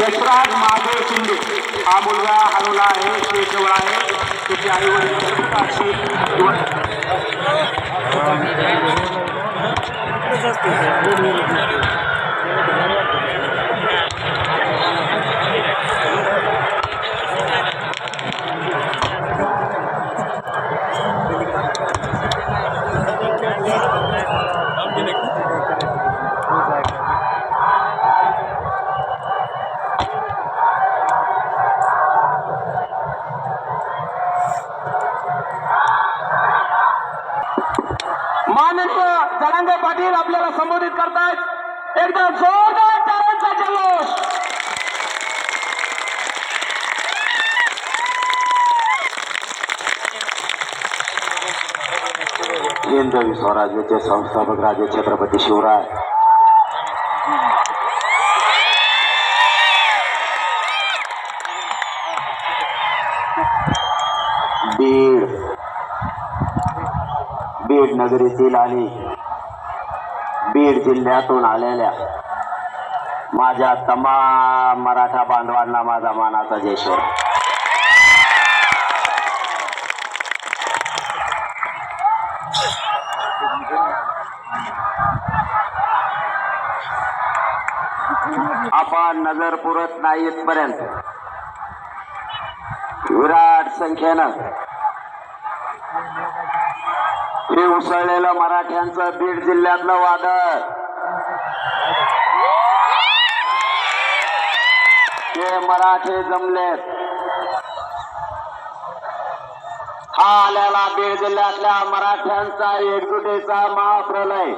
यशराज माधव शिंदे. हा मुलगा हरवला आहे शेजवळ आहे. त्याचे आई वडील आपल्याला संबोधित करतायत. एकदा जोरदार टाळ्यांचा जल्लोष. हिंदवी स्वराज्याचे संस्थापक राजे छत्रपती शिवराय. बीड. बीड नगरीतील आणि बीड जिल्ह्यातून आलेल्या माझ्या तमाम मराठा बांधवांना माझा मानाचा जयश्वर आपण नजर पुरत नाही इथपर्यंत विराट संख्येनं हे उसळलेलं मराठ्यांचं बीड जिल्ह्यातलं वादळ. हे मराठे जमलेत. हा आलेला बीड जिल्ह्यातल्या मराठ्यांचा एकजुटीचा महाप्रलय.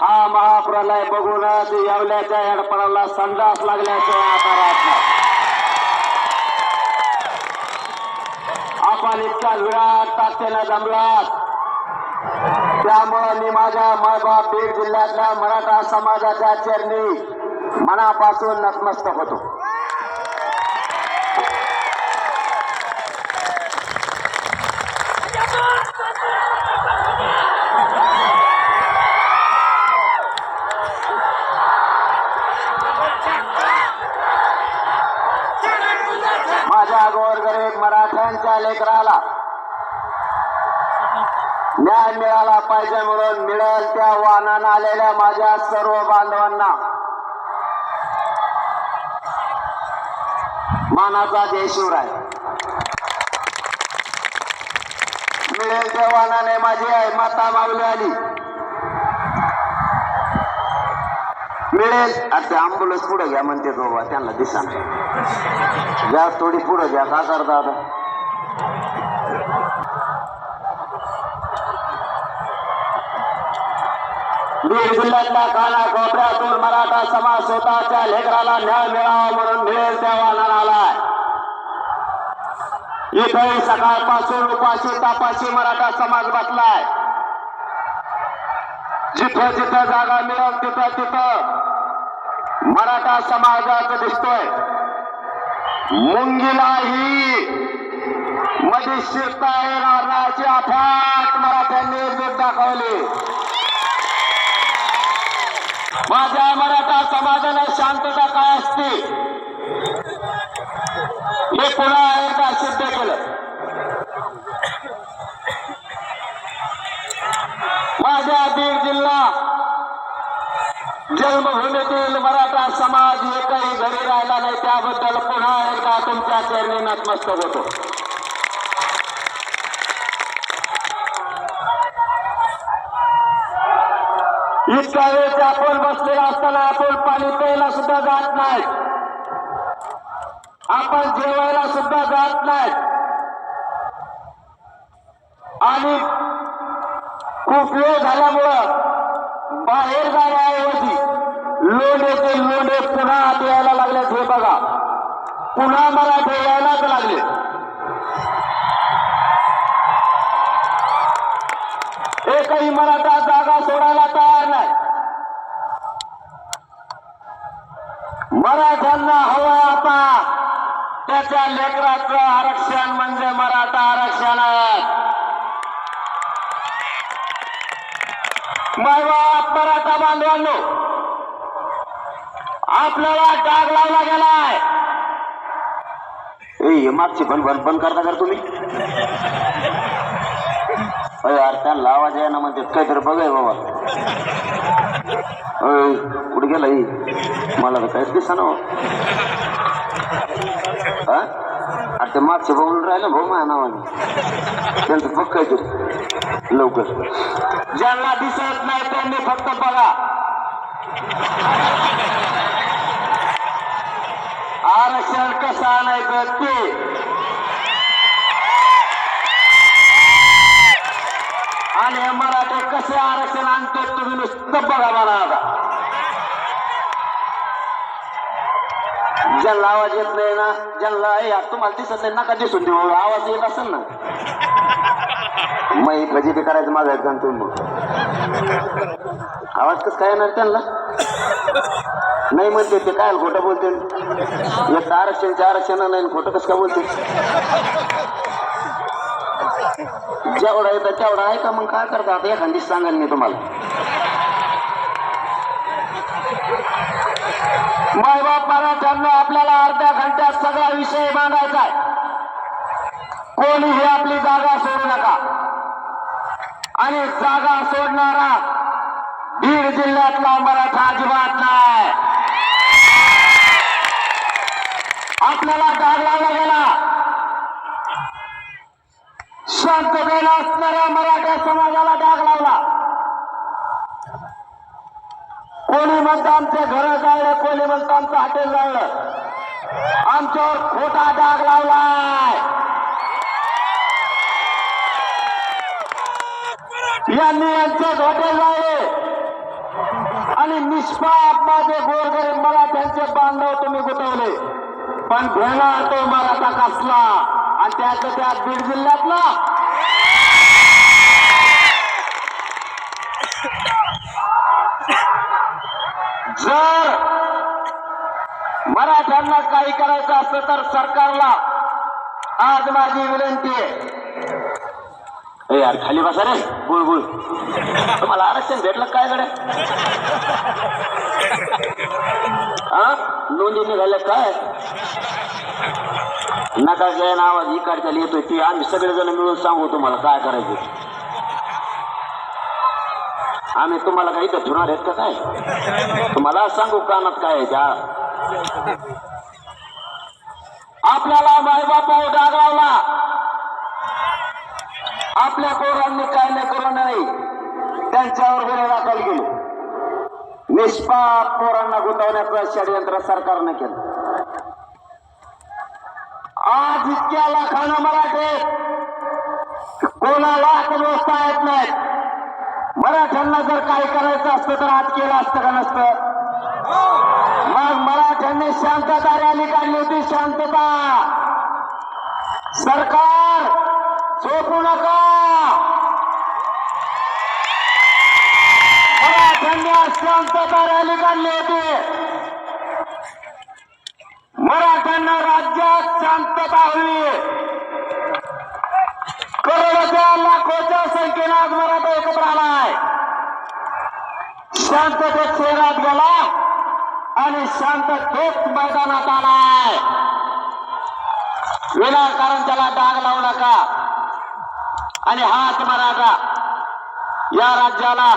हा महाप्रलय बघूनच येवल्याच्या एडपणाला संडास लागल्याचे आता राहतात आपण इतका विराट तात्याला जमलात. त्यामुळं मी माझ्या मायबाप बीड जिल्ह्यातल्या मराठा समाजाच्या चरणी मनापासून नतमस्तक होतो माझ्या गोरगरीब मराठ्यांच्या लेकराला न्याय मिळाला पाहिजे म्हणून मिळेल त्या वाहनानं आलेल्या माझ्या सर्व बांधवांना. मानाचा जय शिवराय. मिळेल त्या वाहनाने माझी आई माता माऊली आली. मिळेल आता ते पुढे घ्या म्हणते बाबा त्यांना दिसा. घ्या थोडी पुढे घ्या का करता बीड जिल्ह्यातल्या काना कोपऱ्यातून मराठा समाज स्वतःच्या लेकराला न्याय मिळावा म्हणून मिळेल त्या वाहनाला आलाय. इथेही सकाळपासून उपाशी तापाशी मराठा समाज बसलाय. जिथं जिथं जागा मिळेल तिथं तिथं मराठा समाजाचं दिसतोय. मुंगीलाही मध्ये शिरता येणार नाची अफाट मराठ्यांनी दाखवली. माझ्या मराठा समाजाला शांतता काय असते? हे पुन्हा एकदा सिद्ध केलं. माझ्या बीड जिल्हा जन्मभूमीतील मराठा समाज एकही घरी राहिला नाही त्याबद्दल पुन्हा एकदा तुमच्या चरणी नतमस्तक होतो. इतक्या वेळेस आपण बसलेला असताना आपण पाणी प्यायला सुद्धा जात नाही. आपण जेवायला सुद्धा जात नाही. आणि खूप वेळ झाल्यामुळं बाहेर जाण्याऐवजी लोंढे लोंढे पुन्हा आत यायला लागलेत हे बघा पुन्हा मला ठेवायलाच लागले. एकही मराठा जागा सोडायला तयार नाही मराठ्यांना हवं आता. त्याच्या लेकराचं आरक्षण म्हणजे मराठा आरक्षण आहे मायबाप मराठा बांधवांनो आपल्याला डाग लावला गेलाय. ए मागची पण बंद बंद करता कर तुम्ही? अरे यार त्यांना आवाज आहे ना म्हणजे काहीतरी बघाय बाबा. कुठे गेला ही? मला तर काहीच दिसा ना हो. अरे ते मागचे बघून राहिलं भाऊ माझ्या नावाने. त्यांचं बघायचं लवकर. ज्यांना दिसत नाही त्यांनी फक्त बघा. आरक्षण कसं आणायचं ते? आणि मराठे कसे आरक्षण आणतात तुम्ही नुसतं बघा मला आता. ज्यांना आवाज येत नाही ना ज्यांना यार तुम्हाला दिसत नाही नका दिसून देऊ. आवाज येत असेल ना. मग भजी ते करायचं माझा एक्झाम तुम्ही मग आवाज कस काय येणार त्यांना? नाही म्हणते ते काय खोटं बोलते एक आरक्षणचे आरक्षण नाही खोटं कसं काय बोलते जेवढा येतं तेवढा आहे का मग काय करता? आता एखादी सांगेन मी तुम्हाला. मायबाप मराठ्यांना आपल्याला अर्ध्या घंट्यात सगळा विषय मांडायचा आहे कोणीही आपली जागा सोडू नका. आणि जागा सोडणारा बीड जिल्ह्यातला मराठा अजिबात नाही. आपल्याला जाग लावला गेला शांततेला असणाऱ्या मराठा समाजाला डाग लावला. कोणी म्हणतं आमचे घर जाळलं कोणी म्हणतं आमचं हॉटेल जाळलं. आमच्यावर खोटा डाग लावलाय. यांनी यांचे हॉटेल जाळले. आणि निष्पाप माझे गोरगरीब मला त्यांचे बांधव तुम्ही गुतवले. पण घेणार तो मराठा कसला? आणि त्याचं त्या बीड जिल्ह्यातला जर मराठ्यांना काही करायचं असलं तर सरकारला आज माझी विनंती आहे. यार खाली बसा रे. गुळ गुळ. तुम्हाला आरक्षण भेटलं काय कडे हा नोंदी निघाल्या काय नका काय आवाज इकडच्या येतोय. ती आम्ही सगळेजण मिळून सांगू तुम्हाला काय करायचं आम्ही तुम्हाला काही इथं ठेवणार आहेत का काय? तुम्हाला सांगू कानात काय आहे त्या? आपल्याला मायबापावर डाग लावला आपल्या पोरांनी काय नाही करू नाही त्यांच्यावर गुन्हे दाखल केले. निष्पाप पोरांना गुंतवण्याचं षडयंत्र सरकारने केलं. आज इतक्या लाखानं मराठे कोणाला व्यवस्था येत नाहीत. मराठ्यांना जर काही करायचं असतं तर आज केलं असतं का नसतं? मग त्यांनी शांतता रॅली काढली होती शांतता. सरकार झोपू नका. मराठ्यांनी आज शांतता रॅली काढली होती. मराठ्यांना राज्यात शांतता हवी. करोडोच्या लाखोच्या संख्येनं आज मराठा एकत्र आलाय. शांततेत शहरात गेला. आणि शांत थेट मैदानात आलाय. विनाकारण त्याला डाग लावू नका. आणि हाच मराठा. या राज्याला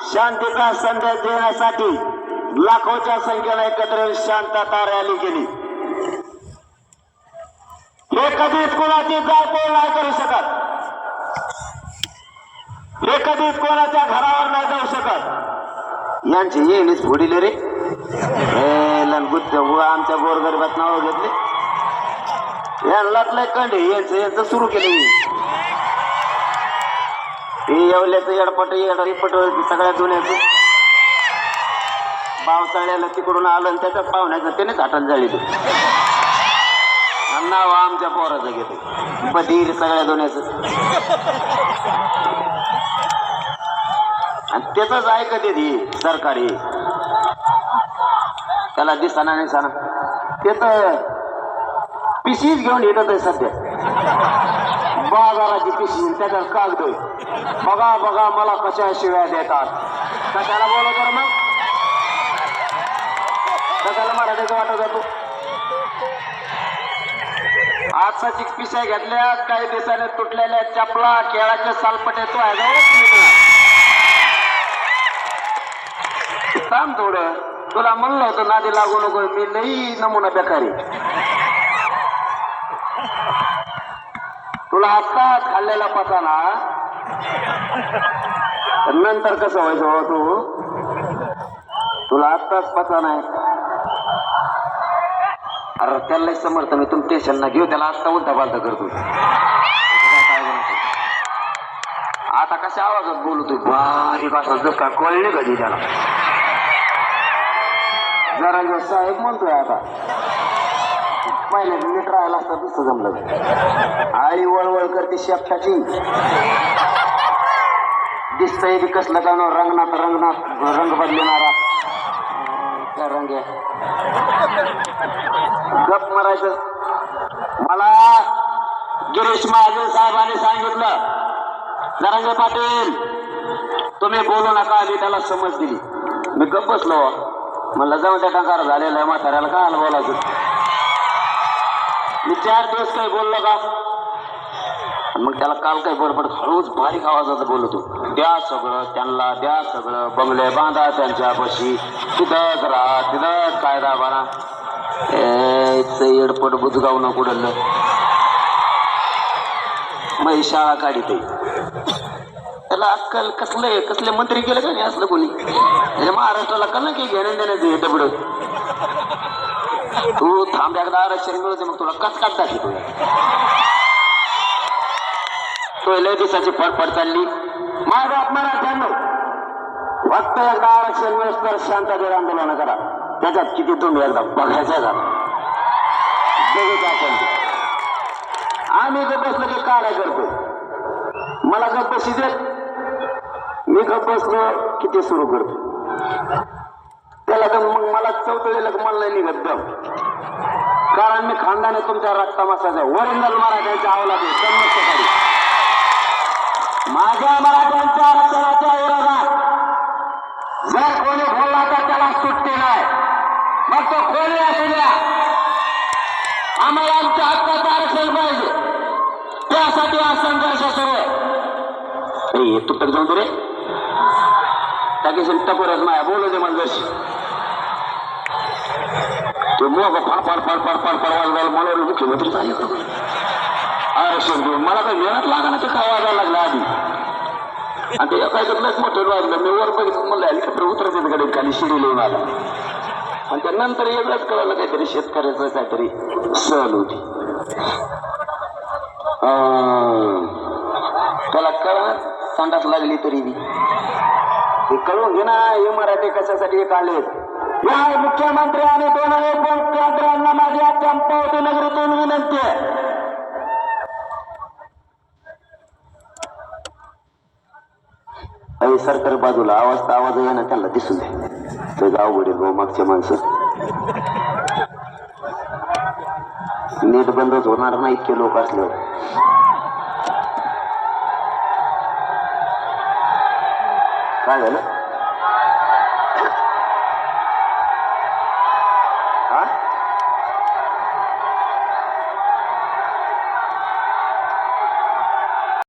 शांतीचा संदेश देण्यासाठी लाखोच्या संख्येला एकत्र शांतता रॅली केली. हे कधीच कोणाची जाळपोळ नाही करू शकत. हे कधीच कोणाच्या घरावर नाही जाऊ शकत. यांची येणीच फोडिले रे. हे आमच्या गोरगरीबात नाव घेतले. यांनाच लय कंडे यांचं यांचं सुरू केलं हे येवल्याचं येडपट येडपट सगळ्या जुन्याचं पावसाळ्याला तिकडून आलं आणि त्याच्या पाहुण्याचं त्यानेच हातात जाळी नाव आमच्या पोराचं घेते बधीर सगळ्या दोन्याचं. आणि त्याच ऐकत येते सरकारी. त्याला दिसाना नाही साना ते तर पिशीच घेऊन येतात आहे सध्या. बाजाराची पिशी त्याच्यात कागद. बघा बघा मला कशा शिव्या देतात. कशाला बोलव तर मग? कशाला मराठीचं वाटत जातो आजची पिशा घेतल्या काही दिवसाने तुटलेल्या चपला केळाचे सालपटे तो आहे थांब थोडं. तुला म्हणलं होतं नादी लागू नको मी लई नमुना बेकारी. तुला आत्ताच खाल्लेला पचा ना नंतर कसं व्हायचं हो तू? तुला आत्ताच पचा नाही अरे त्याला समर्थ मी तुम टेन्शन ना घेऊ त्याला आत्ता उलटा पालता करतो आता कशा आवाजात बोलतोय बारीक असं जर का कळले कधी त्याला? जरा जो साहेब म्हणतोय आता. पहिल्या नीट राहायला असतं दुसरं जमलं आई वळवळ करते शेपटाची दिसतंय बी कसलं का रंगनाथ रंगनाथ रंग बदलणारा. काय रंग. गप मारायचं. मला गिरीश महाजन साहेबांनी सांगितलं. नरंग पाटील तुम्ही बोलू नका आली त्याला समज दिली. मी गप बसलो. म्हणलं जाऊ त्या टंकार झालेला आहे म्हाताऱ्याला काय बोलायचं? मी चार दिवस काही बोललो का? मग त्याला काल काही बडबड हळूच बारीक आवाजाचं बोलतो. द्या सगळं त्यांना द्या सगळं बंगले बांधा त्यांच्या पशी. तिथंच राहा तिथंच कायदा बारा येडपट बुजगाव न कुडलं मग ही शाळा काढी ते. अक्कल कसलं कसले मंत्री केलं का नाही असलं कोणी? म्हणजे महाराष्ट्राला कल की घेणं देण्याचं हे डबड तू थांब एकदा आरक्षण मिळते मग तुला कच काढता शिकू तो लय दिवसाची फडफड चालली. माझा मराठ्यांनो फक्त एकदा आरक्षण मिळत तर शांततेवर आंदोलन करा. त्याच्यात किती तुम्ही एकदा बघायचं का आम्ही गप बसलो की काय करतो मला गप्प शिजेल मी गप बसलो किती सुरू करतो? त्याला तर मग मला चौथळीला मला निघत दम. कारण मी खानदाने तुमच्या रक्ता मसाचा वरिंदल मराठ्यांच्या आवला माझ्या मराठ्यांच्या आरक्षणाच्या विरोधात जर कोणी बोलला तर त्याला सुटते नाही. मग तो कोणी असू द्या? आम्हाला आमच्या हक्काचं आरक्षण पाहिजे. त्यासाठी हा संघर्ष सुरू आहे. ए, तुटक जाऊन रे? टाकीसून टकोरच माया. बोलू दे मला जशी. तो मग फार फार फार फार फार फार वाजवायला मला वाटलं मुख्यमंत्री झाले आरक्षण देऊन मला काही मेहनत लागणार ते काय वाजायला लागलं आधी? आणि ते एका लस मोठं वाजलं. मी वर बघितलं म्हणलं हेलिकॉप्टर उतरत येत कडे खाली शिडी लिहून आला. आणि त्यानंतर एवढंच कळलं काहीतरी शेतकऱ्याचं काहीतरी सहल होती. त्याला कळ तोंडात लागली तरी बी. हे कळून घे ना हे मराठी कशासाठी एक आले? या मुख्यमंत्री आणि दोन मुख्यमंत्र्यांना माझी चंपावती नगरीतून विनंती आहे. अरे सरकार बाजूला आवाज तर आवाज आहे त्यांना दिसून दे. ते अवघड आहे भाऊ मागचे माणसं. नेट बंदच होणार नाही इतके लोक असल्यावर. काय झालं